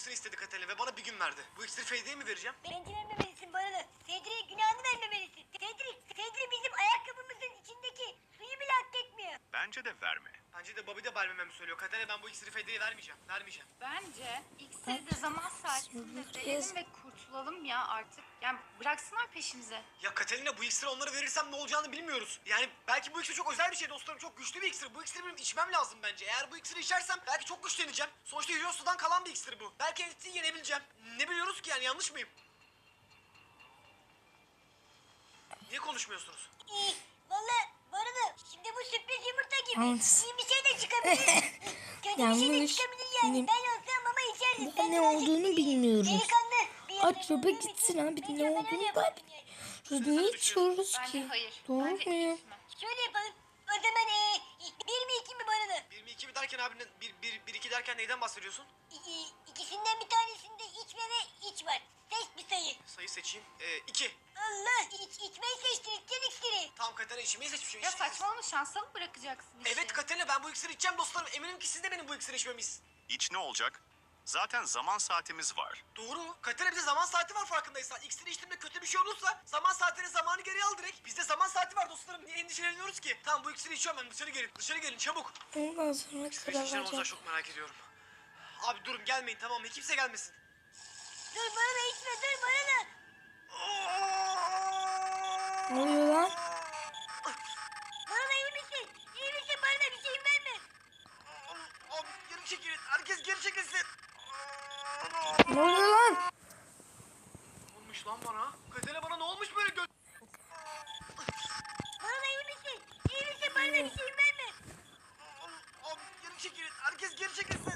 iksiri istedi Katerina ve bana bir gün verdi. Bu iksiri Feyde'ye mi vereceğim? Bence vermemelisin bana. Cedric'e günahını vermemelisin. Cedric, Cedric bizim ayakkabımızın içindeki suyu bile hak etmiyor. Bence de verme. Bence de Bobby de vermememi söylüyor. Katerina ben bu iksiri Feyde'ye vermeyeceğim. Vermeyeceğim. Bence iksiri de zaman saatinde Sürpriz. verelim ve kurtulalım ya artık. Yani bıraksınlar peşimize. Ya Katerina bu iksiri onlara verirsem ne olacağını bilmiyoruz. Yani belki bu iksir çok özel bir şey dostlarım. Çok güçlü bir iksir. Bu iksiri benim içmem lazım bence. Eğer bu iksiri içersem belki çok güçleneceğim. Sonuçta Hidros'tan kalan bir iksir bu. Belki Entit'i yenebileceğim. Ne biliyoruz ki yani yanlış mıyım? Niye konuşmuyorsunuz? İyi. Valla Barını şimdi bu sürpriz yumurta gibi. İyi bir şey de çıkabilir. Kötü bir şey de Yanlış. çıkabilir yani. Yine- Ben olsam ama içerdim. Daha Ben ne birazcık olduğunu bilmiyoruz. Delikanlı Aç çöpe gitsin abi, ne olduğunu da- niye içiyoruz ki? Doğru mu ya? Şöyle yapalım. O zaman ee, bir mi iki mi Barını? 1 mi 2 mi derken abi ne- bir, bir, bir iki derken neyden bahsediyorsun? İkisinden bir tanesinde içme ve iç var. Seç bir sayı. Sayı seçeyim. Ee, 2. Allah iç, içmeyi seçtin içeceksin iksiri. Tamam Katerina içmeyi seçmişim. Ya İç- saçmalama şansa mı bırakacaksın işi? Evet Katerina ben bu iksiri içeceğim dostlarım. Eminim ki siz de benim bu iksiri içmemiz. İç ne olacak? Zaten zaman saatimiz var. Doğru. Katerina bize zaman saati var farkındaysan. İksiri içtiğimde kötü bir şey olursa zaman saatinin zamanı geriye al direkt. Bizde zaman saati var dostlarım. Niye endişeleniyoruz ki? Tamam bu iksiri içiyorum ben. Dışarı gelin. Dışarı gelin çabuk. Ondan sonra içeceğim olacak vereceğim. çok merak ediyorum. Abi durun gelmeyin tamam mı? Kimse gelmesin. Dur bana içme dur bana. Ne oluyor lan? Bana iyi misin? İyi misin bana bir şeyim verme. Abi geri çekilin. Herkes geri çekilsin. Ne oluyor lan? Ne olmuş lan bana? Katerina bana ne olmuş böyle gö... Bana iyi misin? İyi misin bana bir şeyim verme. Abi geri çekilin. Herkes geri çekilsin.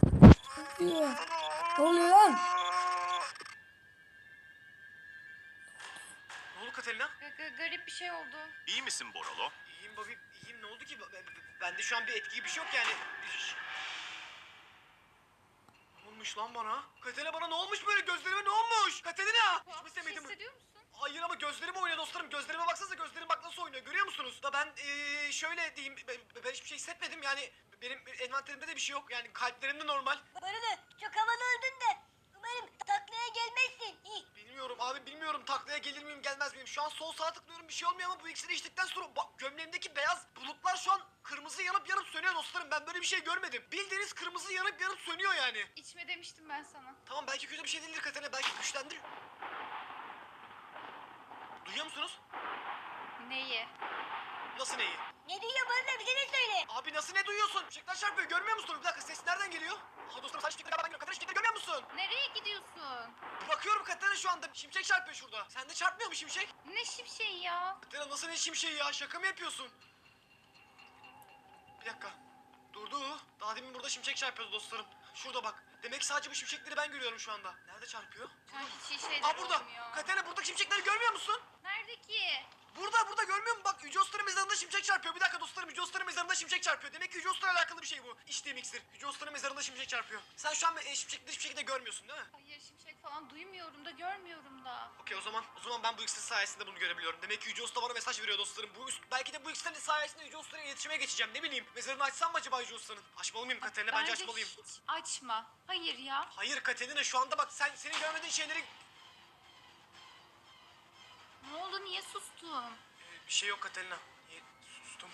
Ne oluyor? Lan? Ne oldu Katerina? Ga- ga- garip bir şey oldu. İyi misin Boralo? İyiyim Bobby. İyiyim ne oldu ki? Ben- ben- Bende şu an bir etki bir şey yok yani. Olmuş lan bana? Katerina bana ne olmuş böyle? Gözlerime ne olmuş? Katerina! Hiç bir şey mi sevmedim? hissediyor musun? Hayır ama gözlerim oynuyor dostlarım. Gözlerime baksanıza gözlerim bak nasıl oynuyor. Görüyor musunuz? Da ben eee, şöyle diyeyim. Ben, ben hiçbir şey hissetmedim. Yani benim envanterimde de bir şey yok. Yani kalplerim de normal. Bana çok havalı oldun da. Umarım taklaya gelmezsin. Bilmiyorum abi bilmiyorum taklaya gelir miyim gelmez miyim. Şu an sol sağa tıklıyorum bir şey olmuyor ama bu iksiri içtikten sonra bak gömleğimdeki beyaz bulutlar şu an kırmızı yanıp yanıp sönüyor dostlarım. Ben böyle bir şey görmedim. Bildiğiniz kırmızı yanıp yanıp sönüyor yani. İçme demiştim ben sana. Tamam belki kötü bir şey değildir Katerina belki güçlendir. Duyuyor musunuz? Neyi? Nasıl neyi? Ne diyor bana bize ne söyle. Abi nasıl ne duyuyorsun? Fişekler çarpıyor görmüyor musun? Bir dakika ses nereden geliyor? Ha dostlarım sen fişekleri beraber Katerina görmüyor musun? Nereye gidiyorsun? Bakıyorum Katerina şu anda şimşek çarpıyor şurada. Sende çarpmıyor mu şimşek? Ne şimşeği ya? Katerina nasıl ne şimşeği ya? Şaka mı yapıyorsun? Bir dakika. Durdu. Daha demin burada şimşek çarpıyordu dostlarım. Şurada bak. Demek sadece bu şimşekleri ben görüyorum şu anda. Nerede çarpıyor? Sanki hiç şeyler Aa burada. Katerina buradaki şimşekleri görmüyor musun? Nerede ki? Burada burada görmüyor musun? Bak Yüce Usta'nın mezarında şimşek çarpıyor. Bir dakika dostlarım Yüce Usta'nın mezarında şimşek çarpıyor. Demek ki Yüce Usta'yla alakalı bir şey bu. İçtiğim iksir. Yüce Usta'nın mezarında şimşek çarpıyor. Sen şu an e, şimşekleri hiçbir şekilde görmüyorsun değil mi? Hayır şimşek falan duymuyorum da görmüyorum da. Okey o zaman o zaman ben bu iksir sayesinde bunu görebiliyorum. Demek ki Yüce Usta bana mesaj veriyor dostlarım. Bu üst- belki de bu iksirin sayesinde Yüce Usta'yla iletişime geçeceğim. Ne bileyim. Mezarını açsam mı acaba Yüce Usta'nın? Açmalı mıyım Katerina? Bence, açmalıyım. hiç açma. Hayır ya. Hayır Katerina şu anda bak sen senin görmediğin şeyleri Ne oldu niye sustun? Ee, bir şey yok Katerina. Niye sustum?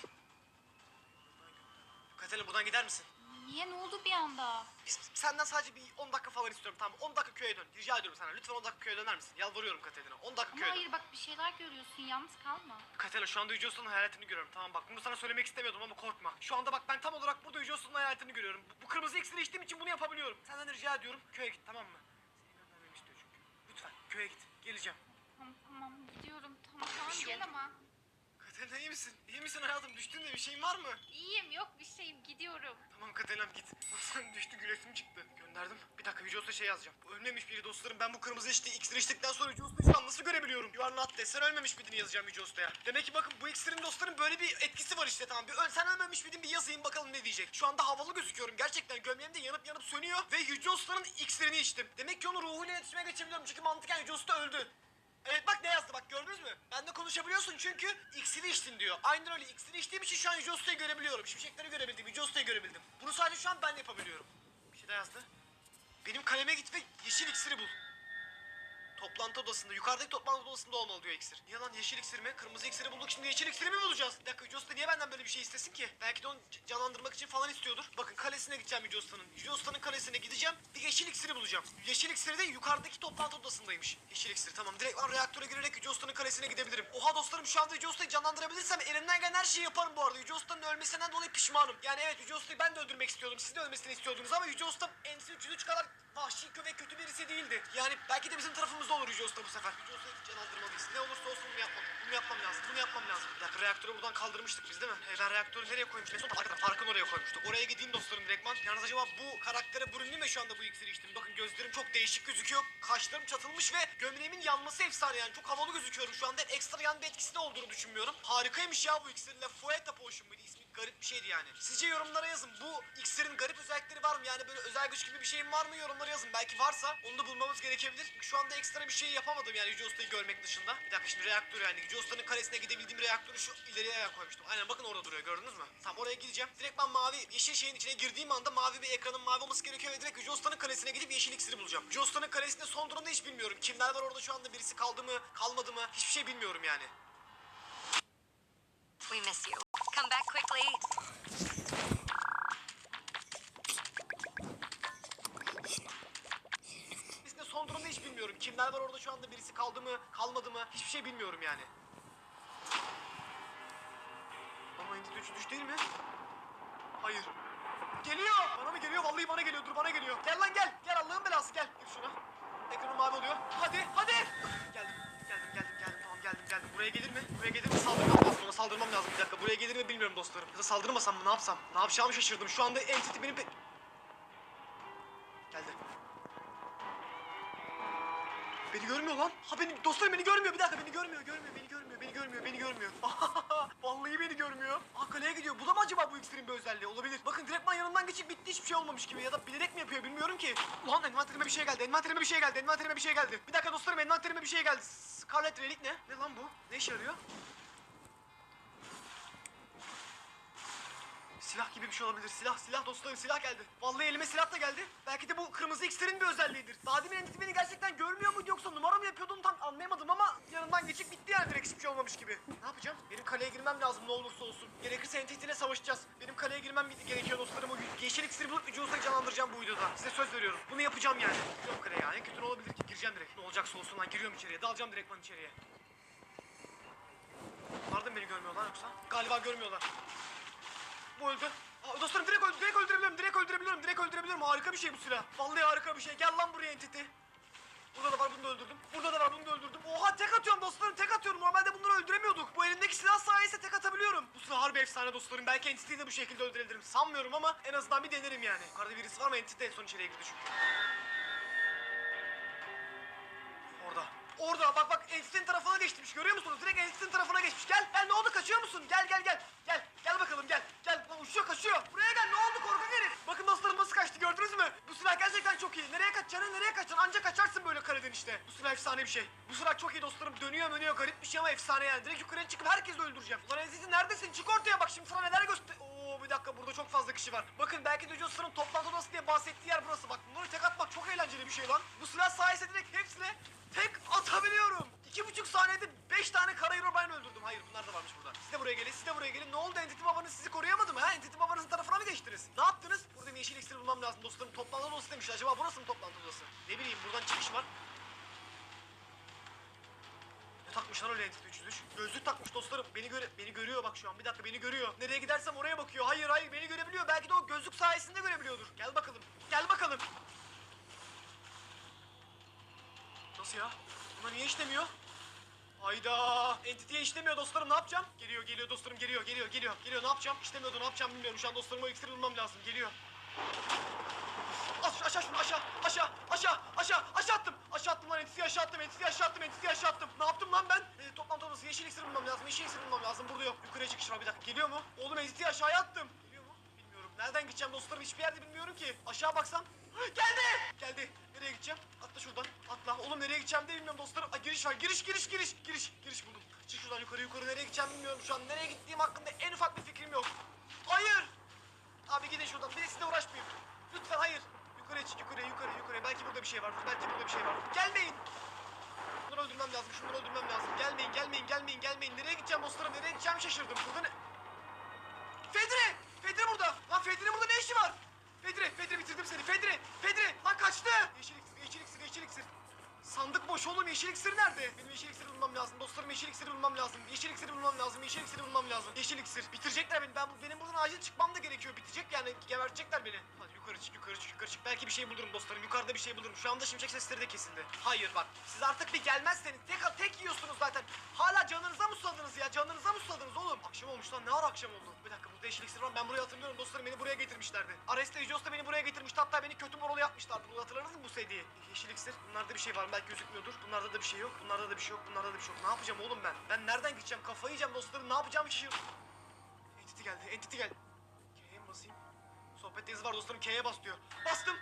Katerina buradan gider misin? Niye ne oldu bir anda? Biz senden sadece bir 10 dakika falan istiyorum tamam mı? 10 dakika köye dön. Rica ediyorum sana. Lütfen 10 dakika köye döner misin? Yalvarıyorum Katerina. 10 dakika Ama köye dön. hayır bak bir şeyler görüyorsun yalnız kalma. Katerina şu anda Yüce Usta'nın hayaletini görüyorum tamam bak bunu sana söylemek istemiyordum ama korkma. Şu anda bak ben tam olarak burada Yüce Usta'nın hayaletini görüyorum. Bu, bu kırmızı iksiri içtiğim için bunu yapabiliyorum. Senden rica ediyorum köye git tamam mı? Seni göndermemi istiyor çünkü. Lütfen köye git geleceğim. Tamam tamam gidiyorum tamam tamam şey gel ama. Katerina iyi misin? İyi misin hayatım? Düştün de bir şeyin var mı? İyiyim yok bir şeyim gidiyorum. Tamam Katerina'm git. Sen düştü gülesim çıktı. Gönderdim. Bir dakika Yüce Usta şey yazacağım. Bu ölmemiş biri dostlarım. Ben bu kırmızı içti, iksir içtikten sonra Usta'yı şu an nasıl görebiliyorum? You are not dead. Sen ölmemiş miydin yazacağım Yüce Usta'ya. Demek ki bakın bu iksirin dostlarım böyle bir etkisi var işte tamam. Bir öl, sen ölmemiş miydin bir yazayım bakalım ne diyecek. Şu anda havalı gözüküyorum. Gerçekten gömleğim de yanıp yanıp sönüyor. Ve Usta'nın iksirini içtim. Demek ki onun ruhuyla iletişime geçebiliyorum. Çünkü mantıken Yüce Usta öldü. Evet bak ne yazdı bak gördünüz mü? Ben de konuşabiliyorsun çünkü iksiri içtin diyor. Aynen öyle iksiri içtiğim için şu an Yüce Usta'yı görebiliyorum. Şimşekleri görebildim, Yüce Usta'yı görebildim. Bunu sadece şu an ben yapabiliyorum. Bir şey daha yazdı. Benim kaleme git ve yeşil iksiri bul. Toplantı odasında, yukarıdaki toplantı odasında olmalı diyor iksir. Niye lan yeşil iksir mi? Kırmızı iksiri bulduk şimdi yeşil iksiri mi bulacağız? Bir dakika Yüce Usta niye benden böyle bir şey istesin ki? Belki de onu canlandırmak için falan istiyordur. Bakın kalesine gideceğim Yüce Usta'nın. Yüce Usta'nın kalesine gideceğim. Bir yeşil iksiri bulacağım. Yeşil iksiri de yukarıdaki toplantı odasındaymış. Yeşil iksir tamam. Direkt ben reaktöre girerek Yüce Usta'nın kalesine gidebilirim. Oha dostlarım şu anda Yüce Usta'yı canlandırabilirsem elimden gelen her şeyi yaparım bu arada. Yüce Usta'nın ölmesinden dolayı pişmanım. Yani evet Yüce Usta'yı ben de öldürmek istiyordum. Siz de ölmesini istiyordunuz ama Yüce Usta NC 303 kadar vahşi ve kötü birisi değildi. Yani belki de bizim tarafımızda olur Yüce Usta bu sefer. Yüce Usta'yı canlandırmalıyız. Ne olursa olsun bunu yapmam. Bunu yapmam lazım. Bunu yapmam lazım. Bir dakika reaktörü buradan kaldırmıştık biz değil mi? Hey, ben reaktörü nereye koymuştum? En son arkadan. Arkın oraya koymuştuk. Oraya gideyim dostlarım direktman. Yalnız acaba bu karaktere büründü mü şu anda bu iksiri içtim? Bakın gözlerim çok değişik gözüküyor. Kaşlarım çatılmış ve gömleğimin yanması efsane yani. Çok havalı gözüküyorum şu anda. Ekstra yan etkisi de olduğunu düşünmüyorum. Harikaymış ya bu iksir. La Fueta Potion muydu ismi? Garip bir şeydi yani. Sizce yorumlara yazın. Bu iksirin garip özellikleri var mı? Yani böyle özel güç gibi bir şeyim var mı? Yorumlara yazın. Belki varsa onu da bulmamız gerekebilir. Şu anda ekstra bir şey yapamadım yani Yüce Usta'yı görmek dışında. Bir dakika şimdi reaktör yani. Yüce Usta'nın kalesine gidebildiğim reaktörü şu ileriye koymuştum. Aynen bakın orada duruyor gördünüz mü? Tamam oraya gideceğim. Direkt ben mavi yeşil şeyin içine girdiğim anda mavi bir ekranın mavi olması gerekiyor ve direkt Yüce Usta'nın kalesine gidip yeşil iksiri bulacağım. Yüce Usta'nın kalesinde son durumda hiç bilmiyorum. Kimler var orada şu anda birisi kaldı mı kalmadı mı hiçbir şey bilmiyorum yani. We miss you. Come back quickly. Biz de son durumda hiç bilmiyorum. Kimler var orada şu anda birisi kaldı mı kalmadı mı hiçbir şey bilmiyorum yani. Ama Entity 3 düş değil mi? Hayır. Geliyor. Bana mı geliyor? Vallahi bana geliyor. Dur bana geliyor. Gel lan gel. Gel Allah'ın belası gel. Gir şuna. Ekranım mavi oluyor. Hadi hadi. Geldim. Geldim geldim geldim. Tamam geldim geldim. Buraya gelir mi? Buraya gelir mi? Saldırmam lazım. Ona saldırmam lazım. Bir dakika. Buraya gelir mi bilmiyorum dostlarım. Ya da saldırmasam mı? Ne yapsam? Ne yapacağımı şaşırdım. Şu anda Entity benim pe... Beni görmüyor lan. Ha beni dostlarım beni görmüyor. Bir dakika beni görmüyor. Görmüyor. Beni görmüyor. Beni görmüyor. Beni görmüyor. Vallahi beni görmüyor. Aa kaleye gidiyor. Bu da mı acaba bu iksirin bir özelliği? Olabilir. Bakın direktman yanından geçip bitti. Hiçbir şey olmamış gibi. Ya da bilerek mi yapıyor bilmiyorum ki. Lan envanterime bir şey geldi. Envanterime bir şey geldi. Envanterime bir şey geldi. Bir dakika dostlarım envanterime bir şey geldi. Scarlet Relic ne? Ne lan bu? Ne işe yarıyor? Silah gibi bir şey olabilir. Silah, silah dostlarım silah geldi. Vallahi elime silah da geldi. Belki de bu kırmızı iksirin bir özelliğidir. Daha demin Entity beni gerçekten görmüyor muydu yoksa numara mı yapıyordu onu tam anlayamadım ama yanından geçip bitti yani direkt hiçbir şey olmamış gibi. Ne yapacağım? Benim kaleye girmem lazım ne olursa olsun. Gerekirse Entity ile savaşacağız. Benim kaleye girmem gerekiyor dostlarım. O yeşil iksiri bulup Usta'yı canlandıracağım bu videoda. Size söz veriyorum. Bunu yapacağım yani. Giriyorum kaleye ya. En kötü ne olabilir ki? Gireceğim direkt. Ne olacaksa olsun lan. Giriyorum içeriye. Dalacağım direktman içeriye. Da mı beni görmüyorlar yoksa? Galiba görmüyorlar. Bu öldü. Aa, dostlarım direkt, öldü, direkt öldürebiliyorum, direkt öldürebiliyorum, direkt öldürebiliyorum. Harika bir şey bu silah. Vallahi harika bir şey. Gel lan buraya entity. Burada da var, bunu da öldürdüm. Burada da var, bunu da öldürdüm. Oha tek atıyorum dostlarım, tek atıyorum. Normalde bunları öldüremiyorduk. Bu elimdeki silah sayesinde tek atabiliyorum. Bu silah harbi efsane dostlarım. Belki entity'yi de bu şekilde öldürebilirim. Sanmıyorum ama en azından bir denerim yani. Yukarıda birisi var mı? Entity en son içeriye girdi çünkü. Orada. Orada bak bak Entity'nin tarafına geçmiş görüyor musunuz? Direkt Entity'nin tarafına geçmiş. Gel gel ne oldu kaçıyor musun? Gel gel gel. Gel gel bakalım gel. Gel uçuyor kaçıyor. Buraya gel ne oldu korkak herif. Bakın dostlarım nasıl kaçtı gördünüz mü? Bu silah gerçekten çok iyi. Nereye kaçacaksın nereye kaçacaksın? Anca kaçarsın böyle kareden işte. Bu silah efsane bir şey. Bu silah çok iyi dostlarım. Dönüyor dönüyor garip bir şey ama efsane yani. Direkt yukarıya çıkıp herkesi öldüreceğim. Ulan Entity neredesin? Çık ortaya bak şimdi sana neler göster... Oo bir dakika burada çok fazla kişi var. Bakın belki de Josta'nın toplantı odası diye bahsettiği yer burası. Bak bunları tek atmak çok eğlenceli bir şey lan. Bu silah sayesinde direkt hepsine tek atabiliyorum. İki buçuk saniyede beş tane kara Herobrine öldürdüm. Hayır bunlar da varmış burada. Siz de buraya gelin, siz de buraya gelin. Ne oldu Entity babanız sizi koruyamadı mı ha? Entity babanızın tarafına mı geçtiniz? Ne yaptınız? Burada bir yeşil iksir bulmam lazım dostlarım. Toplantı odası demişler. Acaba burası mı toplantı odası? Ne bileyim buradan çıkış var. Ne takmış öyle Entity 303? Gözlük takmış dostlarım. Beni göre beni görüyor bak şu an. Bir dakika beni görüyor. Nereye gidersem oraya bakıyor. Hayır hayır beni görebiliyor. Belki de o gözlük sayesinde görebiliyordur. Gel bakalım. Gel bakalım. Nasıl ya? Buna niye işlemiyor? Hayda. Entity'ye işlemiyor dostlarım ne yapacağım? Geliyor geliyor dostlarım geliyor geliyor geliyor. Geliyor ne yapacağım? İşlemiyordu ne yapacağım bilmiyorum. Şu an dostlarıma o iksiri bulmam lazım. Geliyor. Aş aşağı şunu aşağı aşağı aşağı aşağı aşağı attım. Aşağı attım lan Entity'yi aşağı attım. Entity'yi aşağı attım. Entity'yi aşağı attım. Ne yaptım lan ben? Ee, toplantı odası yeşil iksir bulmam lazım. Yeşil iksir bulmam lazım. Burada yok. Yukarıya çıkış var bir dakika. Geliyor mu? Oğlum Entity'yi aşağıya attım. Geliyor mu? Bilmiyorum. Nereden gideceğim dostlarım? Hiçbir yerde bilmiyorum ki. Aşağı baksam. Geldi. Geldi. Nereye gideceğim? Atla şuradan. Atla. Oğlum nereye gideceğim de bilmiyorum dostlarım. Aa, giriş var. Giriş giriş giriş. Giriş. Giriş buldum. Çık şuradan yukarı yukarı. Nereye gideceğim bilmiyorum şu an. Nereye gittiğim hakkında en ufak bir fikrim yok. Hayır. Abi gidin şuradan. Birisiyle uğraşmayayım. Lütfen hayır. Yukarıya çık yukarıya yukarıya yukarıya. Belki burada bir şey vardır. Belki burada bir şey vardır. Gelmeyin. Şunları öldürmem lazım. Şunları öldürmem lazım. Gelmeyin gelmeyin gelmeyin gelmeyin. Nereye gideceğim dostlarım? Nereye gideceğimi şaşırdım. Burada ne? İşi var? Fedri, Fedri bitirdim seni. Fedri, Fedri! Lan kaçtı! Yeşil iksir, yeşil iksir, yeşil iksir. Sandık boş oğlum. Yeşil iksir nerede? Benim yeşil iksiri bulmam lazım. Dostlarım yeşil iksiri bulmam lazım. Yeşil iksiri bulmam lazım. Yeşil iksiri bulmam lazım. Yeşil iksir. Bitirecekler beni. Ben benim buradan acil çıkmam da gerekiyor. Bitecek yani. Gebertecekler beni. Hadi yukarı çık, yukarı çık, yukarı çık. Belki bir şey bulurum dostlarım. Yukarıda bir şey bulurum. Şu anda şimşek sesleri de kesildi. Hayır bak. Siz artık bir gelmezseniz tek tek yiyorsunuz zaten. Hala canınıza mı susadınız ya? Canınıza mı susadınız oğlum? Akşam olmuş lan. Ne ara akşam oldu? Bir dakika burada yeşil iksir var. Ben burayı hatırlıyorum. Dostlarım beni buraya getirmişlerdi. Aresta Ejos da beni buraya getirmişti. Hatta beni kötü morolu yapmışlardı. Bunu hatırladınız mı bu sediyi? Yeşil iksir. Bunlarda bir şey var? Belki gözükmüyordur. Bunlarda da bir şey yok. Bunlarda da bir şey yok. Bunlarda da bir şey yok. Ne yapacağım oğlum ben? Ben nereden gideceğim? Kafayı yiyeceğim dostlarım. Ne yapacağımı şaşırdım. Entity geldi. Entity geldi. K'ye mi basayım? Sohbetteyiz var dostlarım. K'ye bas diyor. Bastım.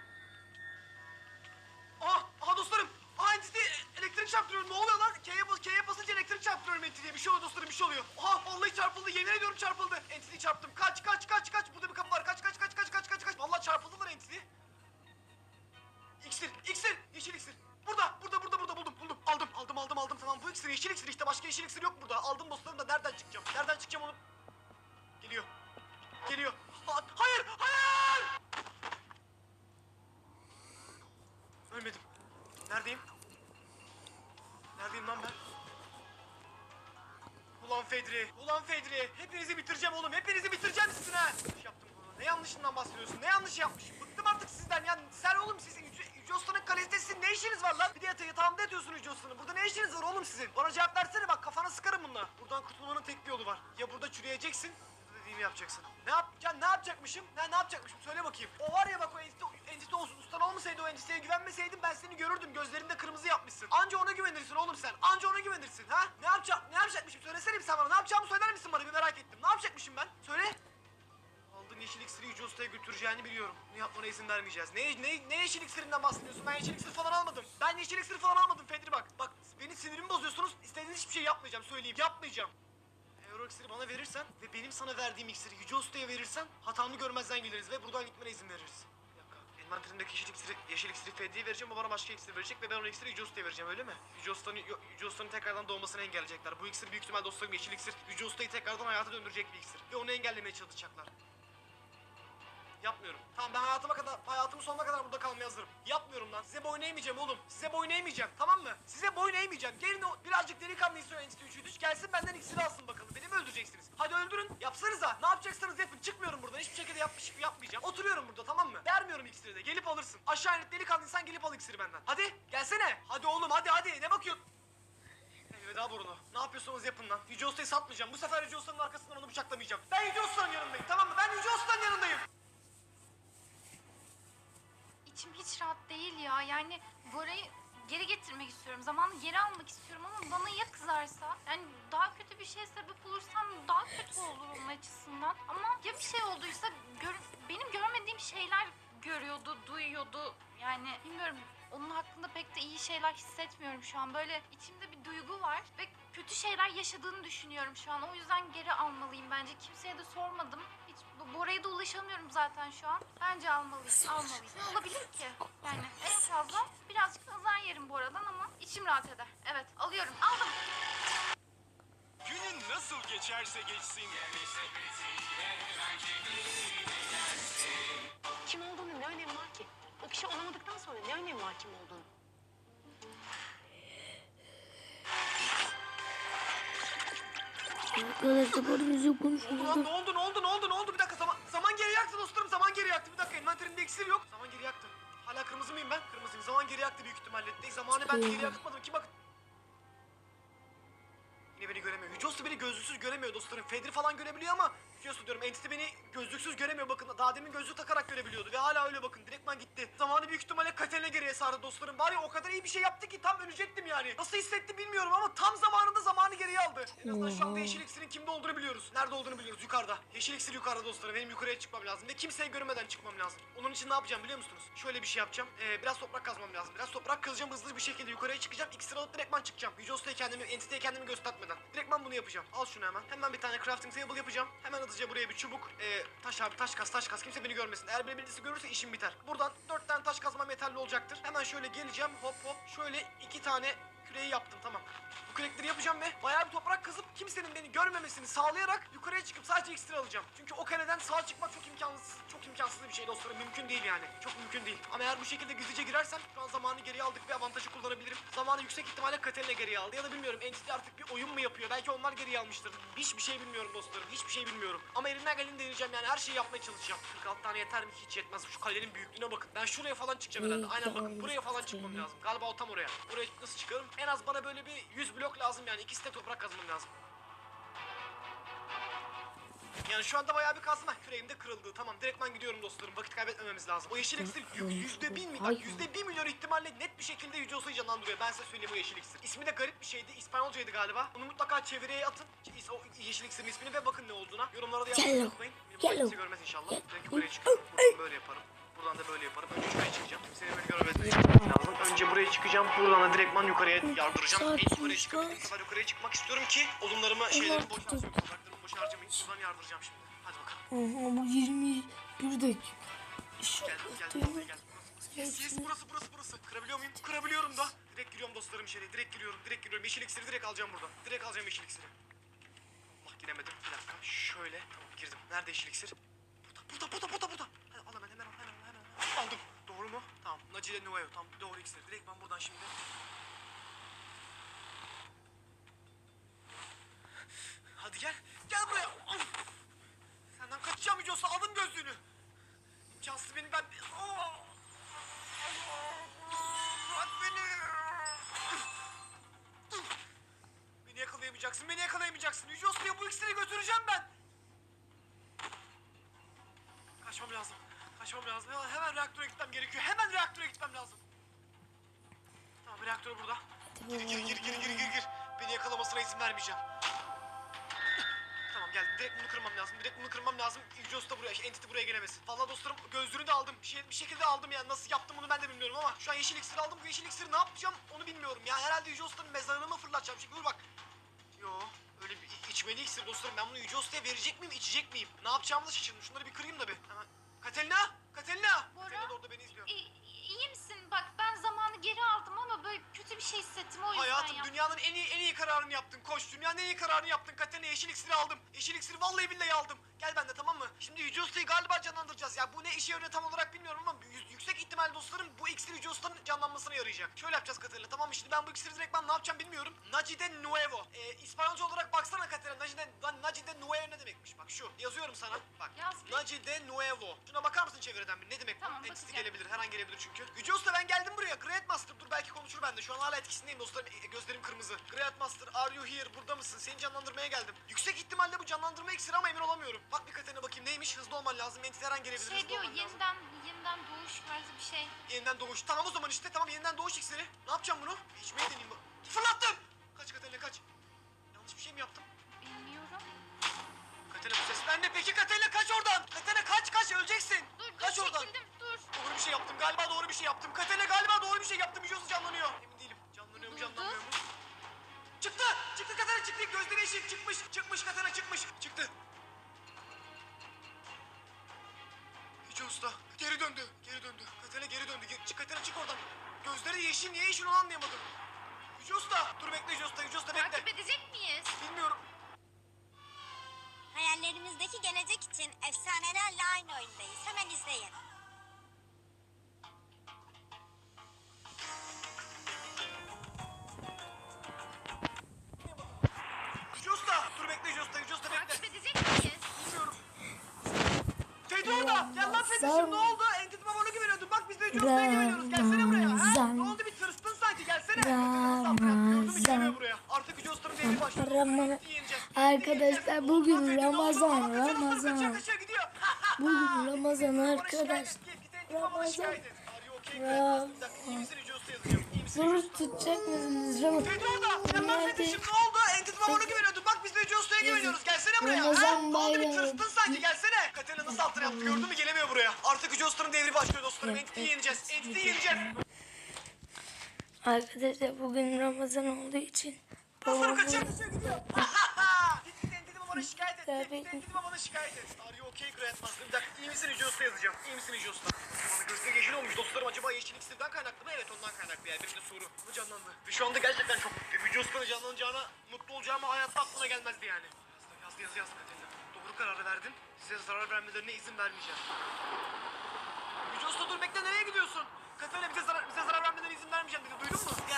Aha! Aha dostlarım! Entity elektrik çarptırıyorum. Ne oluyor lan? K'ye bas K'ye basınca elektrik çarptırıyorum Entity'ye. Bir şey oluyor dostlarım. Bir şey oluyor. Aha! Vallahi çarpıldı. Yemin ediyorum çarpıldı. Entity'yi çarptım. Kaç kaç kaç kaç. Burada bir kapı işiniz var oğlum sizin? Bana cevap versene bak kafana sıkarım bununla. Buradan kurtulmanın tek bir yolu var. Ya burada çürüyeceksin ya dediğimi yapacaksın. Ne yapacaksın? Ne yapacakmışım? Ne, ne yapacakmışım? Söyle bakayım. O var ya bak o entite, entite olsun. Ustan olmasaydı o entiteye güvenmeseydim ben seni görürdüm. Gözlerinde kırmızı yapmışsın. Anca ona güvenirsin oğlum sen. Anca ona güvenirsin ha? Ne yapacak? Ne yapacakmışım? Söylesene bir sen bana. Ne yapacağımı söyler misin bana? Bir merak ettim. Ne yapacakmışım ben? Söyle. Aldığın yeşil iksiri Yüce Usta'ya götüreceğini biliyorum. Bunu yapmana izin vermeyeceğiz. Ne, ne, ne yeşil iksirinden bahsediyorsun? Ben yeşil iksir falan almadım. Ben yeşil iksir falan almadım Fedri bak. Bak beni sinirimi bozuyorsunuz. İstediğiniz hiçbir şey yapmayacağım söyleyeyim. Yapmayacağım. Eğer o iksiri bana verirsen ve benim sana verdiğim iksiri Yüce Usta'ya verirsen hatamı görmezden geliriz ve buradan gitmene izin veririz. Bir dakika. Envanterimdeki yeşil iksiri, yeşil iksiri Fedri'ye vereceğim. O bana başka iksir verecek ve ben o iksiri Yüce Usta'ya vereceğim öyle mi? Yüce Usta'nın, Yüce Usta'nın tekrardan doğmasını engelleyecekler. Bu iksir büyük ihtimal dostlarım yeşil iksir. Yüce Usta'yı tekrardan hayata döndürecek bir iksir. Ve onu engellemeye çalışacaklar. Yapmıyorum. Tamam ben hayatıma kadar, hayatımın sonuna kadar burada kalmaya hazırım. Yapmıyorum lan. Size boyun eğmeyeceğim oğlum. Size boyun eğmeyeceğim. Tamam mı? Size boyun eğmeyeceğim. Gelin o birazcık delikanlı istiyor Enstitü 3'ü. Gelsin benden iksiri alsın bakalım. Beni mi öldüreceksiniz? Hadi öldürün. Yapsanıza. Ne yapacaksanız yapın. Çıkmıyorum buradan. Hiçbir şekilde yapmış yapmayacağım. Oturuyorum burada tamam mı? Vermiyorum iksiri de. Gelip alırsın. Aşağı inip delikanlıysan gelip al iksiri benden. Hadi gelsene. Hadi oğlum hadi hadi. Ne bakıyorsun? Elveda Bruno. Ne yapıyorsanız yapın lan. Yüce Usta'yı satmayacağım. Bu sefer Yüce Usta'nın arkasından onu bıçaklamayacağım. Ben Yüce Usta'nın yanındayım tamam mı? Ben Yüce Usta'nın yanındayım. İçim hiç rahat değil ya. Yani Bora'yı geri getirmek istiyorum. Zamanı geri almak istiyorum ama bana ya kızarsa? Yani daha kötü bir şeye sebep olursam daha kötü olur onun açısından. Ama ya bir şey olduysa gör- benim görmediğim şeyler görüyordu, duyuyordu. Yani bilmiyorum onun hakkında pek de iyi şeyler hissetmiyorum şu an. Böyle içimde bir duygu var ve kötü şeyler yaşadığını düşünüyorum şu an. O yüzden geri almalıyım bence. Kimseye de sormadım. Bora'ya da ulaşamıyorum zaten şu an. Bence almalıyım, almalıyım. Ne olabilir ki? Yani en fazla birazcık azar yerim Bora'dan ama içim rahat eder. Evet, alıyorum. Aldım. Günün nasıl geçerse geçsin. Kim olduğunun ne önemi var ki? O kişi olamadıktan sonra ne önemi var kim olduğunu? Arkadaşlar bu arada müzik Ulan konuşuyoruz. ne oldu ne oldu ne oldu bir dakika zaman zaman geri yaktı dostlarım zaman geri yaktı bir dakika envanterimde iksir yok. Zaman geri yaktı. Hala kırmızı mıyım ben? Kırmızıyım. Zaman geri yaktı büyük ihtimalle. Değil, zamanı ben geri yakmadım ki bak Yine beni göremiyor. Yüce Usta beni gözlüksüz göremiyor dostlarım. Fedri falan görebiliyor ama Usta diyorum Entity beni gözlüksüz göremiyor bakın. Daha demin gözlük takarak görebiliyordu ve hala öyle bakın. Direktman gitti. Zamanı büyük ihtimalle Katerina geriye sardı dostlarım. Bari o kadar iyi bir şey yaptı ki tam ölecektim yani. Nasıl hissetti bilmiyorum ama tam zamanında zamanı geriye aldı. En azından şu anda Yeşil İksir'in kimde olduğunu biliyoruz. Nerede olduğunu biliyoruz. Yukarıda. Yeşil İksir yukarıda dostlarım. Benim yukarıya çıkmam lazım ve kimseyi görmeden çıkmam lazım. Onun için ne yapacağım biliyor musunuz? Şöyle bir şey yapacağım. Ee, biraz toprak kazmam lazım. Biraz toprak kazacağım hızlı bir şekilde yukarıya çıkacağım. İksir alıp direktman çıkacağım. Yüce Usta'ya kendimi, Entity'ye kendimi göstermeden. Direktman bunu yapacağım. Al şunu hemen. Hemen bir tane crafting table yapacağım. Hemen hızlıca buraya bir çubuk. Ee, taş abi taş kas taş kas. Kimse beni görmesin. Eğer beni birisi görürse işim biter. Buradan dört tane taş kazmam yeterli olacaktır. Hemen şöyle geleceğim. Hop hop. Şöyle iki tane küreği yaptım tamam. Bu kürekleri yapacağım ve bayağı bir toprak kazıp kimsenin beni görmemesini sağlayarak yukarıya çıkıp sadece iksir alacağım. Çünkü o kaleden sağ çıkmak çok imkansız. Çok imkansız bir şey dostlarım. Mümkün değil yani. Çok mümkün değil. Ama eğer bu şekilde gizlice girersem şu an zamanı geriye aldık ve avantajı kullanabilirim. Zamanı yüksek ihtimalle Katerina geriye aldı. Ya da bilmiyorum Entity artık bir oyun mu yapıyor? Belki onlar geriye almıştır. Hiçbir şey bilmiyorum dostlarım. Hiçbir şey bilmiyorum. Ama elimden geleni deneyeceğim yani. Her şeyi yapmaya çalışacağım. 46 tane yeter mi? Hiç yetmez. Şu kalenin büyüklüğüne bakın. Ben şuraya falan çıkacağım herhalde. Aynen bakın. Buraya falan çıkmam lazım. Galiba o tam oraya. Oraya nasıl çıkarım? En az bana böyle bir 100 blok lazım yani. İkisi de toprak kazmam lazım. Yani şu anda bayağı bir kazma. Küreğim de kırıldı. Tamam direktman gidiyorum dostlarım. Vakit kaybetmememiz lazım. O yeşil iksir yü- yüzde bin mi? Bak yüzde bir milyon ihtimalle net bir şekilde Yüce Osa'yı canlandırıyor. Ben size söyleyeyim o yeşil iksir. İsmi de garip bir şeydi. İspanyolcaydı galiba. Bunu mutlaka çevireye atın. O yeşil iksirin ismini ve bakın ne olduğuna. Yorumlara da yazmayı Yellow. unutmayın. Benim Yellow. kimse görmez inşallah. Direkt yukarıya çıkıyorum. Böyle yaparım. Buradan da böyle yaparım. Önce şuraya çıkacağım. Kimsenin beni görmemesi lazım. Önce buraya çıkacağım. Buradan da direktman yukarıya yardıracağım. En yukarıya çıkabildiğim kadar yukarıya çıkmak istiyorum ki odunlarımı, şeylerimi boş harcamayayım. Topraklarımı boş harcamayayım. Buradan yardıracağım şimdi. Hadi bakalım. Oha bu 21 dakika. Gel gel gel gel. Yes yes burası burası burası. Kırabiliyor muyum? Kırabiliyorum da. Direkt giriyorum dostlarım içeri. Direkt giriyorum. Direkt giriyorum. Yeşil iksiri direkt alacağım buradan. Direkt alacağım yeşil iksiri. Allah giremedim. Bir dakika. Şöyle. Tamam girdim. Nerede yeşil iksir? Burada burada burada burada burada. Hadi al hemen hemen al hemen hemen. hemen. Aldım. Doğru mu? Tamam. Nacile Nuevo. Tamam doğru iksir. Direkt ben buradan şimdi. Hadi gel. Gel buraya. Senden kaçacağım Usta. Aldım gözlüğünü. İmkansız benim ben... Bırak beni. Beni yakalayamayacaksın, beni yakalayamayacaksın. Yüce Usta'ya bu iksiri götüreceğim ben. Lazım. Hemen, hemen reaktöre gitmem gerekiyor. Hemen reaktöre gitmem lazım. Tamam reaktör burada. Gir gir gir gir gir gir gir. Beni yakalamasına izin vermeyeceğim. Tamam geldim. Direkt bunu kırmam lazım. Direkt bunu kırmam lazım. Yüce Usta buraya, Entity buraya gelemesin. Vallahi dostlarım gözlüğünü de aldım. Bir, şey, bir şekilde aldım yani. Nasıl yaptım bunu ben de bilmiyorum ama şu an yeşil iksir aldım. Bu yeşil iksiri ne yapacağım onu bilmiyorum ya. Herhalde Yüce Usta'nın mezarına mı fırlatacağım? Şimdi dur bak. Yo öyle bir iç- içmeli iksir dostlarım. Ben bunu Yüce Usta'ya verecek miyim, içecek miyim? Ne yapacağımı da şaşırdım. Şunları bir kırayım da bir. Hemen. Katerina! Katerina! Bora? Katerina da orada beni izliyor. İyi, misin? Bak ben zamanı geri aldım ama böyle kötü bir şey hissettim o yüzden Hayatım yaptım. dünyanın en iyi en iyi kararını yaptın. Koş dünyanın en iyi kararını yaptın. Katerina yeşil iksiri aldım. Yeşil iksiri vallahi billahi aldım. Gel bende tamam mı? Şimdi Yüce Usta'yı galiba canlandıracağız. Ya bu ne işe yarıyor tam olarak bilmiyorum ihtimal dostlarım bu iksir Yüce Usta'nın canlanmasına yarayacak. Şöyle yapacağız Katerina tamam mı? Şimdi ben bu iksiri direkt ben ne yapacağım bilmiyorum. Nacide Nuevo. Ee, İspanyolca olarak baksana Katerina. Nacide, Nacide Nuevo ne demekmiş? Bak şu. Yazıyorum sana. Bak. Yaz. Nacide Nuevo. Şuna bakar mısın çeviriden bir? Ne demek Tamam, bu? Entity bakacağım. gelebilir. Her an gelebilir çünkü. Yüce Usta ben geldim buraya. Great Master. Dur belki konuşur bende. Şu an hala etkisindeyim dostlarım. E, Gözlerim kırmızı. Great Master are you here? Burada mısın? Seni canlandırmaya geldim. Yüksek ihtimalle bu canlandırma iksiri ama emin olamıyorum. Bak bir Katerina bakayım neymiş? Olman lazım. An gelebilir. Şey diyor yeniden yeniden doğuş tarzı bir şey. Yeniden doğuş. Tamam o zaman işte. Tamam yeniden doğuş iksiri. Ne yapacağım bunu? İçmeyi deneyeyim. bu- Fırlattım. Kaç Katerina kaç. Yanlış bir şey mi yaptım? Bilmiyorum. Katerina bu ses bende. Peki Katerina kaç oradan. Katerina kaç kaç öleceksin. Dur dur Kaç oradan. çekildim dur. Doğru bir şey yaptım. Galiba doğru bir şey yaptım. Katerina galiba doğru bir şey yaptım. Yüzüyorsa canlanıyor. Emin değilim. Canlanıyor mu canlanmıyor mu? Çıktı. Çıktı Katerina çıktı. Gözleri yeşil çıkmış. Çıkmış Katerina çıkmış. Çıktı. Usta. Geri döndü. Geri döndü. Katerina geri döndü. Ge- Çık Katerina çık oradan. Gözleri yeşil. Niye yeşil onu anlayamadım. Yüce Usta. Dur bekle Yüce Usta. Yüce Usta bekle. Takip edecek miyiz? Bilmiyorum. Hayallerimizdeki gelecek için efsanelerle aynı oyundayız. Hemen izleyin. Arkadaşlar bugün ne? Ramazan, Ramazan. Bugün Ramazan arkadaş. Ramazan. misin? Soru tutacak mısınız Ramazan? Nerede? Ne oldu? Entity babana güveniyordun. Bak biz de Usta'ya güveniyoruz. Gelsene buraya. Ramazan Ha? Ne oldu bir bayramı. tırstın sanki. Gelsene. Katerina nasıl altına yaptı gördün mü? Gelemiyor buraya. Artık Usta'nın devri başlıyor dostlarım. Entity'yi yeneceğiz. Entity'yi yeneceğiz. Arkadaşlar bugün Ramazan olduğu için babamın kaçıyor kaçıyor gidiyor. Git git Entity babana bana şikayet et. Tehdit ettin mi bana şikayet et. Are you okay Grandmaster? Bir dakika iyi misin Yüce Usta yazacağım. İyi misin Yüce Usta? Bana gözleri yeşil olmuş dostlarım. Acaba yeşil iksirden kaynaklı mı? Evet ondan kaynaklı yani. Benim de soru. Bu canlandı. Ve şu anda gerçekten çok mutluyum. Yüce Usta'nın canlanacağına mutlu olacağıma hayatta aklına gelmezdi yani. Yazdı yazdı yazdı Katerina. Doğru kararı verdin. Size zarar vermelerine izin vermeyeceğim. Yüce Usta dur bekle nereye gidiyorsun? Katerina bize zarar, bize zarar vermelerine izin vermeyeceğim dedi. Duydun mu? Yani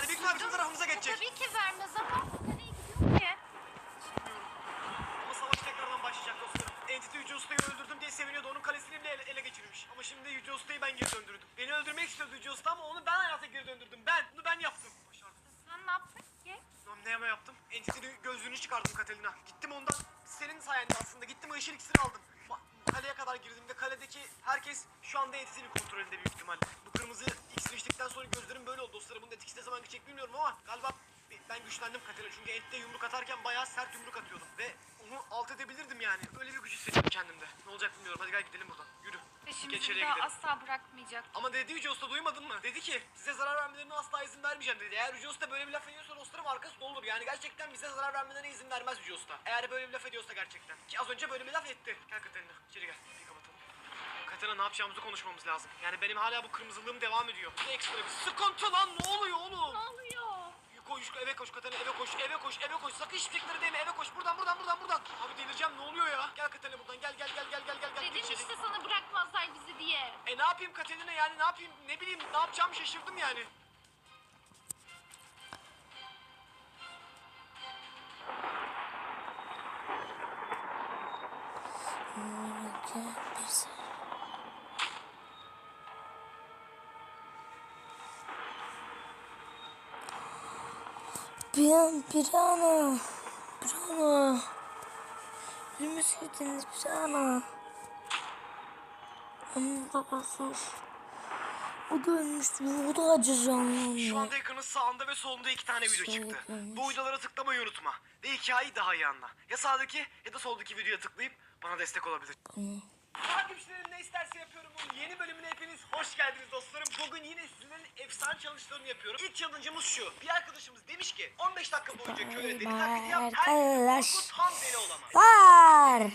Katelina. Gittim ondan senin sayende aslında. Gittim ışın iksirini aldım. Ma- kaleye kadar girdiğimde kaledeki herkes şu anda Entity'nin kontrolünde büyük ihtimalle. Bu kırmızı iksir içtikten sonra gözlerim böyle oldu dostlarım. Bunun etkisi ne zaman geçecek bilmiyorum ama galiba ben güçlendim Katerina. Çünkü Ent'te yumruk atarken bayağı sert yumruk atıyordum. Ve onu alt edebilirdim yani. Öyle bir güç hissediyorum kendimde. Ne olacak bilmiyorum. Hadi gel gidelim buradan. Yürü. Peşimizi Geç bir içeriye daha gidelim. asla bırakmayacak. Ama dedi Yüce Usta duymadın mı? Dedi ki size zarar vermelerine asla izin vermeyeceğim dedi. Eğer Yüce Usta böyle bir laf ediyorsa dostlarım arkası olur. Yani gerçekten bize zarar vermelerine izin vermez Yüce Usta. Eğer böyle bir laf ediyorsa gerçekten. Ki az önce böyle bir laf etti. Gel Katerina içeri gel. Bir kapatalım. Katerina ne yapacağımızı konuşmamız lazım. Yani benim hala bu kırmızılığım devam ediyor. Bir de ekstra bir sıkıntı lan ne oluyor oğlum? Ne oluyor? Koş eve koş Katerina eve koş eve koş eve koş sakın hiçbir değme eve koş buradan buradan buradan buradan. Abi delireceğim ne oluyor ya? Gel Katerina buradan gel gel gel gel gel gel gel. Dedim İçeri. işte sana bırakmazlar bizi diye. E ne yapayım Katerina yani ne yapayım ne bileyim ne yapacağımı şaşırdım yani. Bir an bir ana. Bir ana. Beni sevdiniz bir ana. Onun babası. O da ölmüştü. O da acı Şu canlı. anda ekranın sağında ve solunda iki tane video Şey çıktı. yapılmış. Bu videolara tıklamayı unutma. Ve hikayeyi daha iyi anla. Ya sağdaki ya da soldaki videoya tıklayıp bana destek olabilir. Takipçilerim ne isterse yapıyorum bunun yeni bölümüne hepiniz hoş geldiniz dostlarım. Bugün yine sizlerin efsane challenge'larını yapıyorum. İlk challenge'ımız şu. Bir arkadaşımız demiş ki 15 dakika boyunca köle deli taklidi yap. Korkut tam deli olamaz. Var.